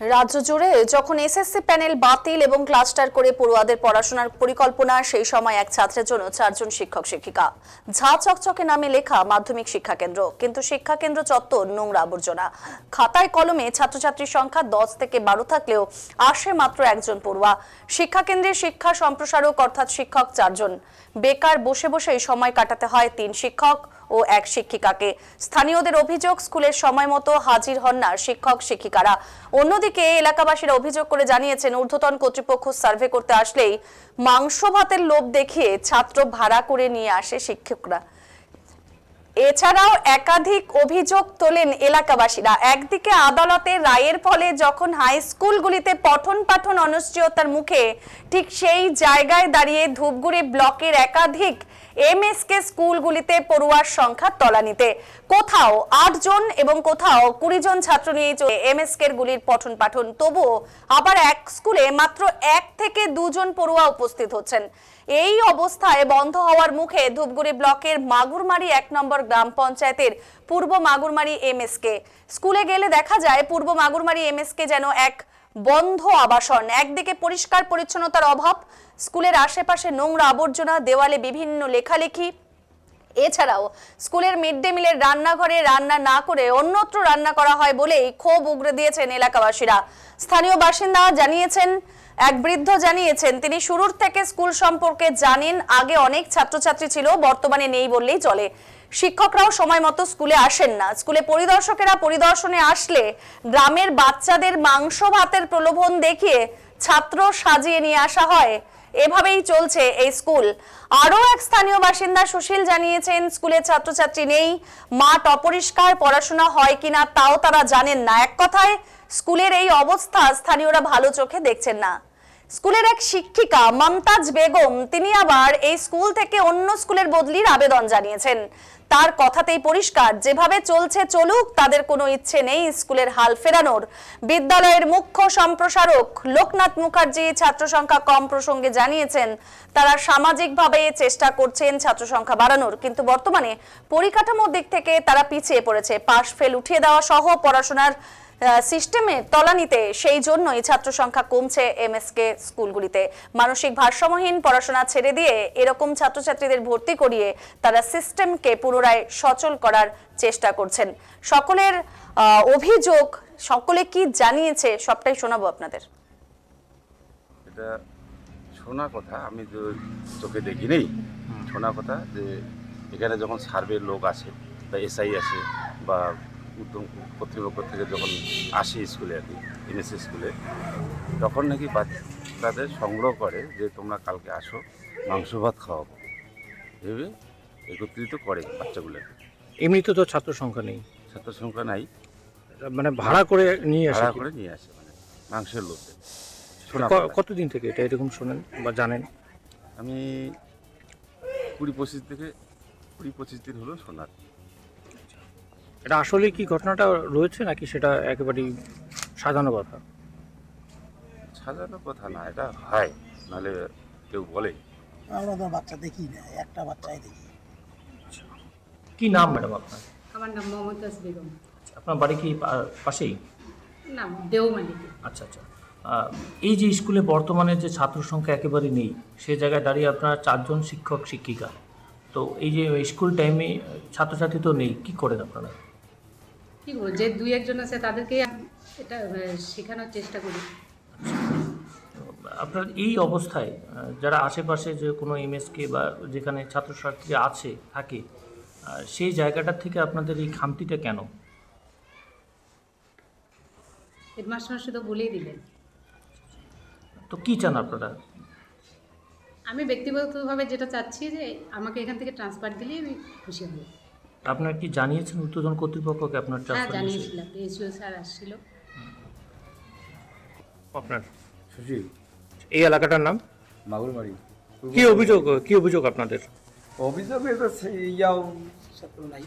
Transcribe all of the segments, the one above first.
রাজ্য জুড়ে যখন এসএসসি প্যানেল বাতিল এবং ক্লাস্টার করে পড়ুয়াদের পড়াশোনার পরিকল্পনা, সেই সময় এক ছাত্রের জন্য চারজন শিক্ষক, শিক্ষিকা। ঝা চকচকে নামে লেখা মাধ্যমিক শিক্ষা কেন্দ্র, কিন্তু শিক্ষা কেন্দ্র চত্বর নোংরা আবর্জনা। খাতায় কলমে ছাত্রছাত্রীর সংখ্যা দশ থেকে বারো থাকলেও আসে মাত্র একজন পড়ুয়া। শিক্ষা কেন্দ্রের শিক্ষা সম্প্রসারক অর্থাৎ শিক্ষক চারজন। বেকার বসে বসে সময় কাটাতে হয় তিন শিক্ষক ও এক শিক্ষিকাকে। স্থানীয়দের অভিযোগ, স্কুলের সময় মতো হাজির হন না শিক্ষক শিক্ষিকারা। অন্যদিকে এলাকাবাসীরা অভিযোগ করে জানিয়েছেন, ঊর্ধ্বতন কর্তৃপক্ষ সার্ভে করতে আসলেই মাংস ভাতের লোভ দেখিয়ে ছাত্র ভাড়া করে নিয়ে আসে শিক্ষকরা। এছাড়াও একাধিক অভিযোগ তোলেন এলাকাবাসীরা। একদিকে আদালতে রায়ের ফলে যখন হাই স্কুলগুলিতে পঠন পাঠন অনিশ্চয়তার মুখে, ঠিক সেই জায়গায় দাঁড়িয়ে ধূপগুড়ি ব্লকের একাধিক এমএসকে স্কুলগুলিতে পড়ুয়ার সংখ্যা তলানিতে। কোথাও জন এবং কোথাও কুড়ি জন ছাত্র নিয়ে এমএসকে গুলির পঠন পাঠন। তবুও আবার এক স্কুলে মাত্র এক থেকে দুজন পড়ুয়া উপস্থিত হচ্ছেন। এই অবস্থায় বন্ধ হওয়ার মুখে ধূপগুড়ি ব্লকের মাগুরমারি এক নম্বর গ্রাম পঞ্চায়েতের পূর্ব মাগুরমারি এমএসকে। স্কুলে গেলে দেখা যায় পূর্ব মাগুরমারি এমএসকে যেন এক বন্ধ আবাসন। একদিকে পরিষ্কার পরিচ্ছন্নতার অভাব, স্কুলের আশেপাশে নোংরা আবর্জনা, দেওয়ালে বিভিন্ন লেখালেখি। এছাড়াও স্কুলের মিড ডে মিলের রান্নাঘরে রান্না না করে অন্যত্র রান্না করা হয় বলেই ক্ষোভ উগরে দিয়েছেন এলাকাবাসীরা। স্থানীয় বাসিন্দা জানিয়েছেন, এক বৃদ্ধ জানিয়েছেন, তিনি শুরুর থেকে স্কুল সম্পর্কে জানেন, আগে অনেক ছাত্রছাত্রী ছিল, বর্তমানে নেই বললেই চলে। শিক্ষকরাও সময় মতো স্কুলে আসেন না। স্কুলে পরিদর্শকেরা পরিদর্শনে আসলে গ্রামের বাচ্চাদের মাংস ভাতের প্রলোভন দেখিয়ে ছাত্র সাজিয়ে নিয়ে আসা হয়। এভাবেই চলছে এই স্কুল। আরও এক স্থানীয় বাসিন্দা সুশীল জানিয়েছেন, স্কুলে ছাত্রছাত্রী নেই, মাঠ অপরিষ্কার, পড়াশোনা হয় কিনা তাও তারা জানেন না। এক কথায়, স্কুলের এই অবস্থা স্থানীয়রা ভালো চোখে দেখছেন না। স্কুলের এক শিক্ষিকা, মমতাজ বেগম, তিনি আবার এই স্কুল থেকে অন্য স্কুলের বদলির আবেদন জানিয়েছেন। তার কথাতেই পরিষ্কার। যেভাবে চলছে চলুক, তাদের কোনো ইচ্ছে নেই স্কুলের হাল ফেরানোর। বিদ্যালয়ের মুখ্য সম্প্রসারক লোকনাথ মুখার্জি ছাত্র সংখ্যা কম প্রসঙ্গে জানিয়েছেন, তারা সামাজিকভাবে চেষ্টা করছেন ছাত্র সংখ্যা বাড়ানোর। কিন্তু বর্তমানে পরিকাঠামোর দিক থেকে তারা পিছিয়ে পড়েছে। পাশ ফেল উঠিয়ে দেওয়া সহ পড়াশোনার সিস্টেমে তলানিতে সেই জন্যই ছাত্র সংখ্যা কমছে এমএসকে স্কুলগুলিতে। মানসিক ভারসাম্যহীন পড়াশোনা ছেড়ে দিয়ে এরকম ছাত্রছাত্রীদের ভর্তি করিয়ে তারা সিস্টেমকে পুনরায় সচল করার চেষ্টা করছেন। সকলের অভিযোগ সকলে কি জানিয়েছে সবটাই শোনাবো আপনাদের। এটা শোনা কথা আমি তো চোখে দেখি নেই শোনা কথা যে এখানে যখন সার্ভের লোক আসে বা এসআই আসে বা উদ্যম কর্তৃপক্ষ থেকে যখন আসি স্কুলে আর কি এনএসএ স্কুলে তখন নাকি বাচ্চাদের সংগ্রহ করে যে তোমরা কালকে আসো মাংস ভাত খাওয়াবো। ভেবে একত্রিত করে বাচ্চাগুলোকে। এমনিতে তো ছাত্র সংখ্যা নেই। ছাত্র সংখ্যা নাই। মানে ভাড়া করে নিয়ে আসে ভাড়া করে নিয়ে আসে মানে মাংসের লোকে কথা। কতদিন থেকে এটা এরকম শোনেন বা জানেন? আমি কুড়ি পঁচিশ থেকে কুড়ি পঁচিশ দিন হলো শোনার। এটা আসলে কি ঘটনাটা রয়েছে নাকি সেটা একেবারেই সাজানো কথা? সাজানো কথা না এটা হয়। নাহলে কেউ বলে। আমরা তো বাচ্চা দেখি না একটা বাচ্চাই দেখি। কি নাম ম্যাডাম আপনার? আমার নাম মমতাজ বেগম। আপনার বাড়ি কি পা- পাশেই? না দেওমালিতে। আচ্ছা আচ্ছা। আহ, এই যে স্কুলে বর্তমানে যে ছাত্র সংখ্যা একেবারে নেই সে জায়গায় দাঁড়িয়ে আপনার চারজন শিক্ষক শিক্ষিকা। তো এই যে স্কুল টাইমে ছাত্রছাত্রী তো নেই কি করেন আপনারা? কি করব যে দুই একজন আছে তাদেরকে এটা শেখানোর চেষ্টা করি। আপনার এই অবস্থায় যারা আশেপাশে যে কোনো এমএসকে বা যেখানে ছাত্রছাত্রী আছে থাকে সেই জায়গাটার থেকে আপনাদের এই খামতিটা কেন? হেডমাস্টার শুধু বলেই দিলেন। তো কি চান আপনারা? আমি ব্যক্তিগতভাবে যেটা চাচ্ছি যে আমাকে এখান থেকে ট্রান্সফার দিলেই আমি খুশি হব। আপনারা কি জানিয়েছেন উত্তোলন কর্তৃপক্ষকে আপনার হ্যাঁ ট্রান্সফার জানিয়েছিলাম এসিও স্যার আসছিল। আপনার সুশীল। এই এলাকাটার নাম? মাগুরমারি। কি অভিযোগ কি অভিযোগ আপনাদের? অভিযোগে তো সেই ইয়াও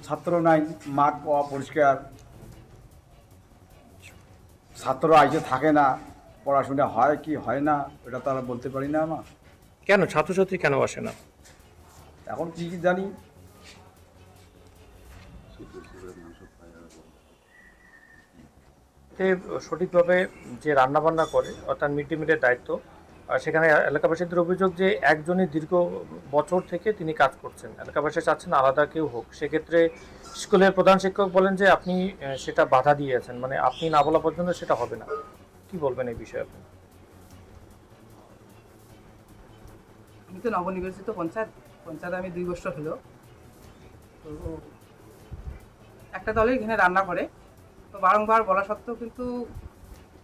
ছাত্র নাই মাঠ অপরিষ্কার ছাত্র আইসে থাকে না পড়াশোনা হয় কি হয় না এটা তারা বলতে পারি না আমার। কেন? ছাত্রছাত্রী কেন আসে না? এখন কি কি জানি বাড়িতে সঠিকভাবে যে রান্নাবান্না করে, অর্থাৎ মিড ডে মিলের দায়িত্ব সেখানে এলাকাবাসীদের অভিযোগ যে একজনই দীর্ঘ বছর থেকে তিনি কাজ করছেন। এলাকাবাসী চাচ্ছেন আলাদা কেউ হোক। সেক্ষেত্রে স্কুলের প্রধান শিক্ষক বলেন যে আপনি সেটা বাধা দিয়েছেন। মানে আপনি না বলা পর্যন্ত সেটা হবে না। কি বলবেন এই বিষয়ে আপনি? আমি তো নবনির্বাচিত পঞ্চায়েত। পঞ্চায়েত আমি দুই বছর হলো। তো একটা দলে এখানে রান্না করে। তো বারংবার বলা সত্ত্বেও কিন্তু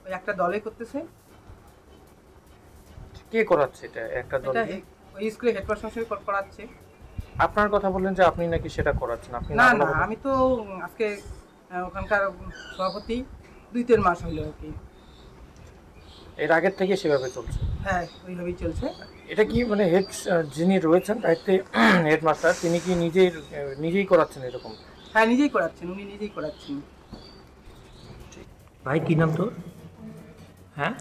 ওই একটা দলে করতেছে। কে করাচ্ছে এটা? একটা দল এটা ওই স্কুলে হেডমাস্টার করাচ্ছে। আপনার কথা বললেন যে আপনি নাকি সেটা করাচ্ছেন আপনি না না না আমি তো আজকে ওখানকার সভাপতি দুই তিন মাস হলো আর কি। এর আগের থেকে সেভাবে চলছে? হ্যাঁ ওইভাবেই চলছে। এটা কি মানে হেড যিনি রয়েছেন দায়িত্বে হেডমাস্টার তিনি কি নিজেই নিজেই করাচ্ছেন এরকম? হ্যাঁ নিজেই করাচ্ছেন উনি নিজেই করাচ্ছেন। ভাই কি নাম তোর? হ্যাঁ?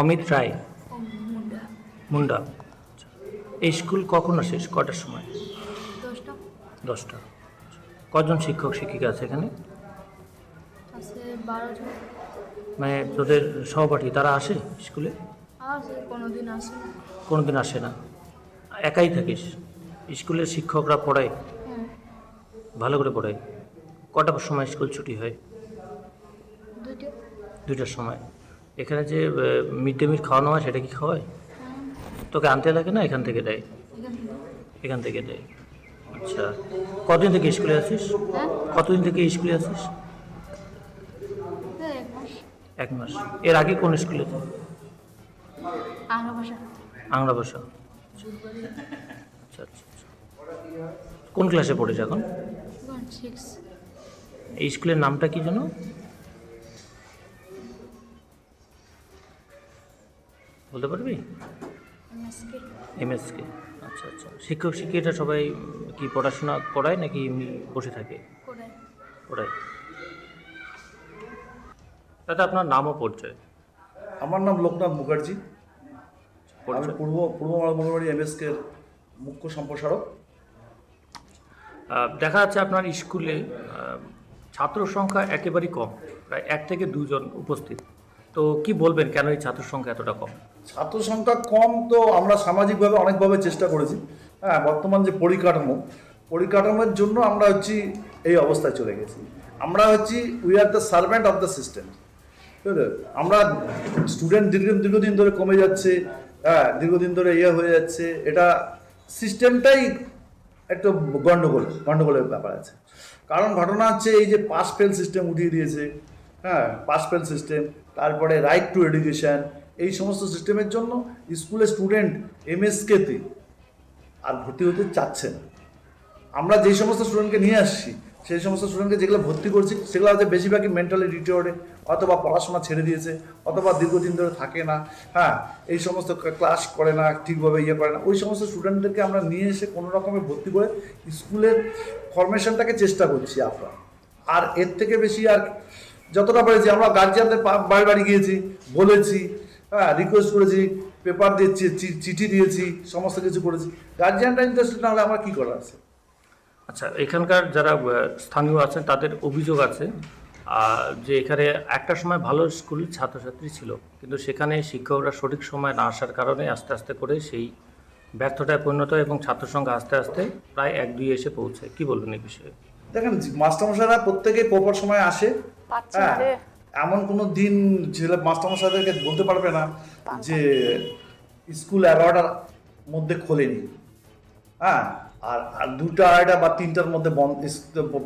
অমিত রায়। মুন্ডা। এই স্কুল কখন আসিস কটার সময়? দশটা। কজন শিক্ষক শিক্ষিকা আছে এখানে? মানে তোদের সহপাঠী তারা আসে স্কুলে? কোনোদিন আসে কোনোদিন আসে না। একাই থাকিস? স্কুলের শিক্ষকরা পড়ায়? হ্যাঁ। ভালো করে পড়ায়? কটার সময় স্কুল ছুটি হয়? দুইটার সময়। এখানে যে মিড ডে মিল খাওয়ানো হয় সেটা কি খাওয়ায়? তোকে আনতে লাগে না এখান থেকে দেয়? এখান থেকে দেয়। আচ্ছা। কতদিন থেকে স্কুলে আসিস হ্যাঁ? কতদিন থেকে স্কুলে আসিস এক মাস। এর আগে কোন স্কুলে? ভাষা। আংলা ভাষা। আচ্ছা আচ্ছা আচ্ছা। কোন ক্লাসে পড়েছে এখন? এই স্কুলের নামটা কি যেন? বলতে পারবি? এমএসকে। এমএসকে আচ্ছা আচ্ছা। শিক্ষক শিক্ষিকা সবাই কি পড়াশোনা করায় নাকি এমনি বসে থাকে? করে পড়ায় দাদা আপনার নাম ও পরিচয় আমার নাম লোকনাথ মুখার্জি। আমি পূর্ব পূর্ব মঙ্গলবাড়ি এমএসকের মুখ্য সম্প্রসারক। দেখা যাচ্ছে আপনার স্কুলে ছাত্র সংখ্যা একেবারেই কম প্রায় এক থেকে দুজন উপস্থিত। তো কি বলবেন, কেন এই ছাত্র সংখ্যা এতটা কম? ছাত্র সংখ্যা কম তো আমরা সামাজিকভাবে অনেকভাবে চেষ্টা করেছি। হ্যাঁ বর্তমান যে পরিকাঠামো, পরিকাঠামোর জন্য আমরা হচ্ছি এই অবস্থায় চলে গেছি। আমরা হচ্ছি we are the servant of the system আমরা স্টুডেন্ট দীর্ঘ দীর্ঘদিন ধরে কমে যাচ্ছে হ্যাঁ দীর্ঘদিন ধরে ইয়ে হয়ে যাচ্ছে। এটা সিস্টেমটাই একটু গণ্ডগোল গণ্ডগোলের ব্যাপার আছে। কারণ ঘটনা হচ্ছে, এই যে পাস ফেল সিস্টেম উঠিয়ে দিয়েছে হ্যাঁ পাস ফেল সিস্টেম তারপরে রাইট টু এডুকেশন এই সমস্ত সিস্টেমের জন্য স্কুলের স্টুডেন্ট এমএসকেতে আর ভর্তি হতে চাচ্ছে না। আমরা যেই সমস্ত স্টুডেন্টকে নিয়ে আসছি, সেই সমস্ত স্টুডেন্টকে যেগুলো ভর্তি করছি, সেগুলো হচ্ছে বেশিরভাগই মেন্টালি রিটার্ডে অথবা পড়াশোনা ছেড়ে দিয়েছে, অথবা দীর্ঘদিন ধরে থাকে না হ্যাঁ এই সমস্ত ক্লাস করে না, ঠিকভাবে ইয়ে করে না, ওই সমস্ত স্টুডেন্টদেরকে আমরা নিয়ে এসে কোনো রকমে ভর্তি করে স্কুলের ফরমেশনটাকে চেষ্টা করছি আমরা। আর এর থেকে বেশি আর যতটা পেরেছি আমরা গার্জিয়ানদের বাড়ি বাড়ি গিয়েছি বলেছি হ্যাঁ রিকোয়েস্ট করেছি পেপার দিয়েছি চিঠি দিয়েছি সমস্ত কিছু করেছি। গার্জিয়ানরা ইন্টারেস্টেড না হলে আমার কী করার আছে? আচ্ছা এখানকার যারা স্থানীয় আছেন তাদের অভিযোগ আছে যে এখানে একটা সময় ভালো স্কুল ছাত্রছাত্রী ছিল কিন্তু সেখানে শিক্ষকরা সঠিক সময় না আসার কারণে আস্তে আস্তে করে সেই ব্যর্থতায় পরিণত হয় এবং ছাত্র সংখ্যা আস্তে আস্তে প্রায় এক দুই এসে পৌঁছায়। কি বলবেন এই বিষয়ে? দেখেন মাস্টারমশাইরা প্রত্যেকেই প্রপার সময় আসে হ্যাঁ এমন কোনো দিন ছেলে মাস্টারমশাইদেরকে বলতে পারবে না যে স্কুল এগারোটার মধ্যে খোলেনি। হ্যাঁ আর আর দুটা আড়াইটা বা তিনটার মধ্যে বন্ধ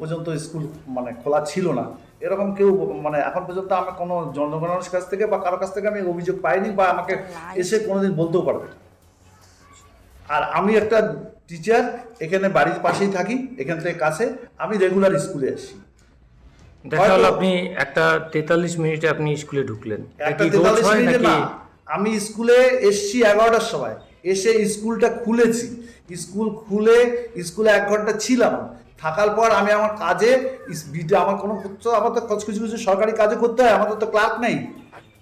পর্যন্ত স্কুল মানে খোলা ছিল না। এরকম কেউ মানে এখন পর্যন্ত আমি কোনো জনগণের কাছ থেকে বা কারোর কাছ থেকে আমি অভিযোগ পাইনি বা আমাকে এসে কোনোদিন বলতেও পারবে না। আর আমি একটা টিচার এখানে বাড়ির পাশেই থাকি এখান থেকে কাছে আমি রেগুলার স্কুলে আসি। দেখা হলো আপনি একটা তেতাল্লিশ মিনিটে আপনি স্কুলে ঢুকলেন। একটা তেতাল্লিশ মিনিটে না আমি স্কুলে এসছি এগারোটার সময় এসে স্কুলটা খুলেছি। স্কুল খুলে স্কুলে এক ঘণ্টা ছিলাম। থাকার পর আমি আমার কাজে আমার কোনো আমার তো কিছু কিছু কিছু সরকারি কাজে করতে হয় আমাদের তো ক্লার্ক নেই।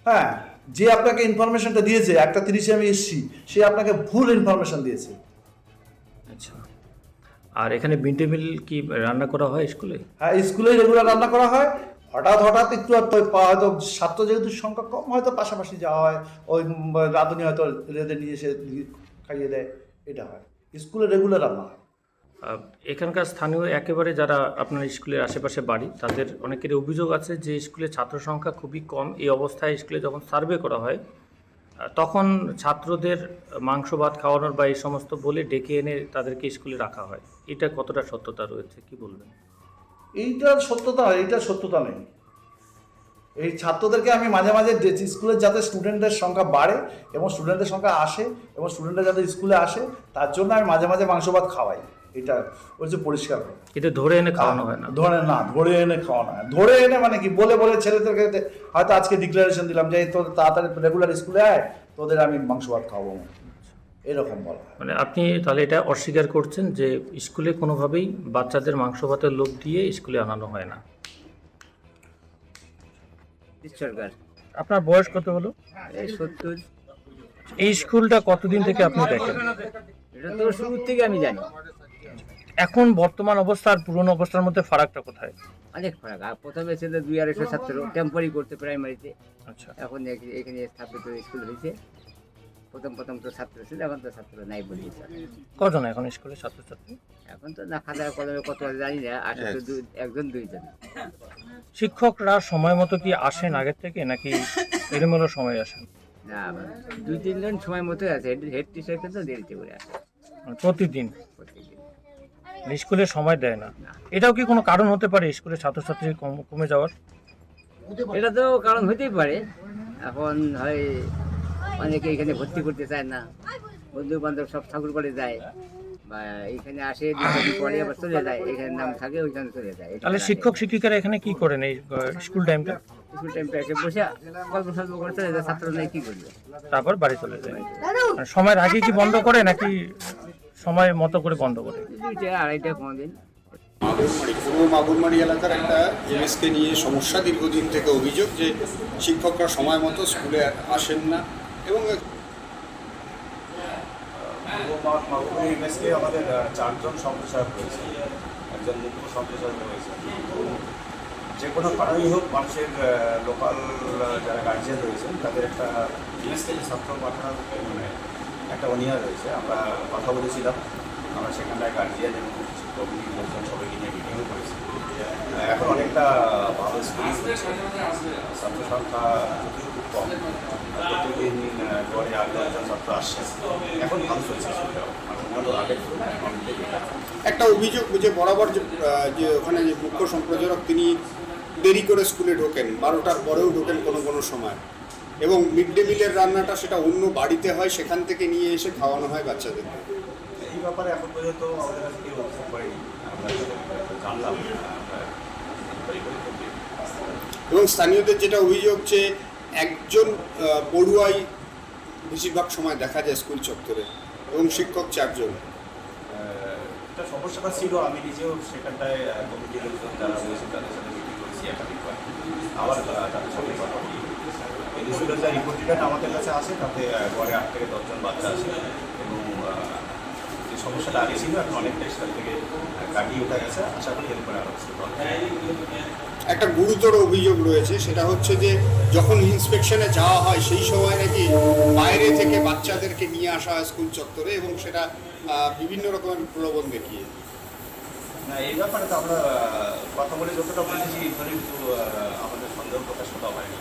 হ্যাঁ যে আপনাকে ইনফরমেশনটা দিয়েছে একটা তিরিশে আমি এসছি সে আপনাকে ভুল ইনফরমেশন দিয়েছে। আচ্ছা। আর এখানে মিড ডে মিল কি রান্না করা হয় স্কুলে? হ্যাঁ স্কুলে রেগুলার রান্না করা হয় হঠাৎ হঠাৎ একটু হয়তো ছাত্র যেহেতু সংখ্যা কম হয়তো পাশাপাশি যাওয়া হয় ওই রাঁধুনি হয়তো রেঁধে নিয়ে এসে খাইয়ে দেয় এটা হয়। স্কুলে রেগুলার রান্না হয়। এখানকার স্থানীয় একেবারে যারা আপনার স্কুলের আশেপাশে বাড়ি তাদের অনেকের অভিযোগ আছে যে স্কুলের ছাত্র সংখ্যা খুবই কম। এই অবস্থায় স্কুলে যখন সার্ভে করা হয় তখন ছাত্রদের মাংস, ভাত খাওয়ানোর বা এই সমস্ত বলে ডেকে এনে তাদেরকে স্কুলে রাখা হয়। এটা কতটা সত্যতা রয়েছে, কি বলবেন? এইটার সত্যতা এইটার সত্যতা নেই। এই ছাত্রদেরকে আমি মাঝে মাঝে যে- স্কুলে যাতে স্টুডেন্টদের সংখ্যা বাড়ে এবং স্টুডেন্টদের সংখ্যা আসে এবং স্টুডেন্টরা যাতে স্কুলে আসে, তার জন্য আমি মাঝে মাঝে মাংস, ভাত খাওয়াই। এটা হচ্ছে পরিষ্কার এটা ধরে এনে খাওয়ানো হয় না। ধরে না ধরে এনে খাওয়ানো হয় ধরে এনে মানে কি বলে বলে ছেলেদেরকে হয়তো আজকে ডিক্লারেশন দিলাম যে তোর তাড়াতাড়ি রেগুলার স্কুলে আয় তোদের আমি মাংস ভাত খাওয়াবো। এরকম বলা মানে আপনি তাহলে এটা অস্বীকার করছেন যে স্কুলে কোনোভাবেই বাচ্চাদের মাংস ভাতের লোভ দিয়ে স্কুলে আনানো হয় না? সরকার আপনার বয়স কত হলো? এই সত্তর। এই স্কুলটা কতদিন থেকে আপনি দেখেন? এটা তো শুরুর থেকে আমি জানি। এখন বর্তমান অবস্থা আর পুরনো অবস্থার মধ্যে ফারাকটা কোথায়? অনেক ফারাক। আর প্রথমে ছিল দুই আড়াইশো ছাত্র টেম্পোরারি করতে প্রাইমারিতে আচ্ছা। এখন এখানে স্থাপিত স্কুল হয়েছে। প্রথম প্রথম তো ছাত্র ছিল এখন তো ছাত্র নাই বলি কজন এখন স্কুলে ছাত্রছাত্রী? এখন তো না খাতা কলমে কত জানি না আসলে একজন দুইজন। শিক্ষকরা সময় মতো কি আসেন আগের থেকে নাকি এলোমেলো সময় আসেন? না দুই তিনজন সময় মতো আছে হেড টিচার কিন্তু দেরিতে করে আসে। প্রতিদিন? প্রতিদিন। প্রত্যেকদিন স্কুলে সময় দেয় না। এটাও কি কোনো কারণ হতে পারে স্কুলে ছাত্রছাত্রী কম- কমে যাওয়ার? এটা তো কারণ হতেই পারে। এখন হয় অনেকে এখানে ভর্তি করতে চায় না। বন্ধু বান্ধব সব ঠাকুর করে যায়। বা এখানে আসে পরে আবার চলে যায়। এখানে নাম থাকে ওইখানে চলে যায়। তাহলে শিক্ষক শিক্ষিকারা এখানে কি করেন এই স্কুল টাইমটা? স্কুল টাইমটা এসে বসে গল্প সল্প করে চলে যায়। ছাত্র নেই কি করবে? তারপর বাড়ি চলে যায়। সময়ের আগে কি বন্ধ করে নাকি সময় মতো করে বন্ধ করে। আড়াইটা কোনোদিন। মাগুরমারি পূর্ব মাগুরমারি এলাকার একটা এমএসকে নিয়ে সমস্যা দীর্ঘদিন থেকে অভিযোগ যে শিক্ষকরা সময় মতো স্কুলে আসেন না এবং এমএসকে আমাদের চারজন সম্প্রসারক রয়েছে। একজন মুখ্য সম্প্রসারক রয়েছে। যে কোনো কারণেই হোক মানুষের লোকাল যারা গার্জিয়ান রয়েছেন তাদের একটা এমএসকে ছাত্র পাঠানোর মানে একটা অনিয়া রয়েছে। আমরা কথা বলেছিলাম, আমরা সেখানটায় গার্জিয়ান এবং শিক্ষক লোকজন সবাইকে নিয়ে মিটিংও করেছি। এখন অনেকটা ভালো হচ্ছে ছাত্র সংখ্যা খুব কম। প্রতিদিন গড়ে আট দশজন ছাত্র আসছে। এখন ভালো চলছে মানে। একটা অভিযোগ যে বরাবর যে ওখানে যে মুখ্য সম্প্রচারক, তিনি দেরি করে স্কুলে ঢোকেন। বারোটার পরেও ঢোকেন কোনো কোনো সময়। এবং মিড ডে মিলের রান্নাটা সেটা অন্য বাড়িতে হয় সেখান থেকে নিয়ে এসে খাওয়ানো হয় বাচ্চাদের। এই ব্যাপারে এখন পর্যন্ত আমাদের কাছে কেউ অভিযোগ করেনি। জানলাম। এবং স্থানীয়দের যেটা অভিযোগ যে একজন পড়ুয়াই বেশিরভাগ সময় দেখা যায় স্কুল চত্বরে এবং শিক্ষক চারজন। একটা সমস্যাটা ছিল। আমি নিজেও সেখানটায় কমিটির লোকজন যারা রয়েছে তাদের সাথে মিটিং করেছি একাধিকবার। আবার তাদের সাথে কথা বলি। এই স্কুলের যা রিপোর্টিটা আমাদের কাছে আসে তাতে গড়ে আট থেকে দশজন বাচ্চা আছে। এবং যে সমস্যাটা আগে ছিল এখন অনেকটাই সেখান থেকে কাটিয়ে ওঠা গেছে। আশা করি এরপরে আরও একটা গুরুতর অভিযোগ রয়েছে সেটা হচ্ছে যে যখন ইন্সপেকশনে যাওয়া হয় সেই সময় নাকি বাইরে থেকে বাচ্চাদেরকে নিয়ে আসা হয় স্কুল চত্বরে এবং সেটা বিভিন্ন রকমের প্রলোভন দেখিয়ে। না এই ব্যাপারে তো আমরা কথা বলে যতটা বলেছি আমাদের সন্দেহ প্রকাশ করা হয়নি।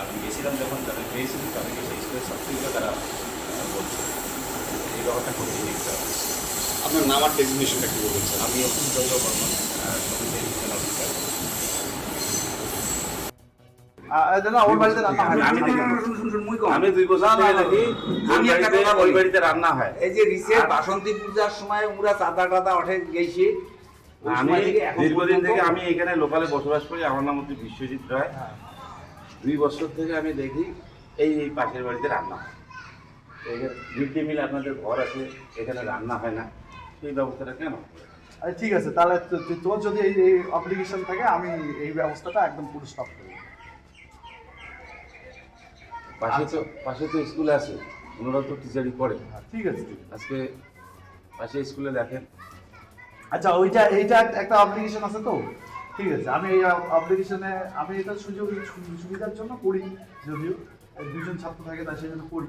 আমি গেছিলাম যখন তাদের পেয়েছিলাম তাদেরকে সেই স্কুলের ছাত্রীরা তারা বলছে। এই ব্যাপারটা করতে দেখতে হবে। আপনার নাম আর ডেজিগনেশনটা কি বলছেন আমি অতুল চন্দ্র বর্মন হয়। আমি দুই বছর ওই বাড়িতে- রান্না হয়। এই যে রিসেন্ট বাসন্তী পূজার সময় পুরা চাঁদা টাদা ওঠে গেছে। ওই আমি সময় থেকে দীর্ঘদিন থেকে আমি এখানে লোকালে বসবাস করি আমার নাম হচ্ছে বিশ্বজিৎ রায়। দুই বছর থেকে আমি দেখি এই এই পাশের বাড়িতে রান্না হয়। মিড ডে মিল আপনাদের ঘর আছে এখানে রান্না হয় না। সেই ব্যবস্থাটা কেন? আচ্ছা, ঠিক আছে তাহলে তো- তো- যদি এই এই অ্যাপ্লিকেশন থাকে আমি এই ব্যবস্থাটা একদম পুরো স্টপ করি পাশে তো পাশে তো স্কুল আছে ওনারা তো টিচারই করে। ঠিক আছে ঠিক আছে। আজকে পাশে স্কুলে দেখেন। আচ্ছা ওইটা এইটা একটা- একটা অ্যাপ্লিকেশন আছে তো? ঠিক আছে, আমি এই অ্যাপ্লিকেশনে আমি এটা সুযোগ সুবিধার জন্য করি, যদিও দুজন ছাত্র থাকে তার সেই জন্য করি।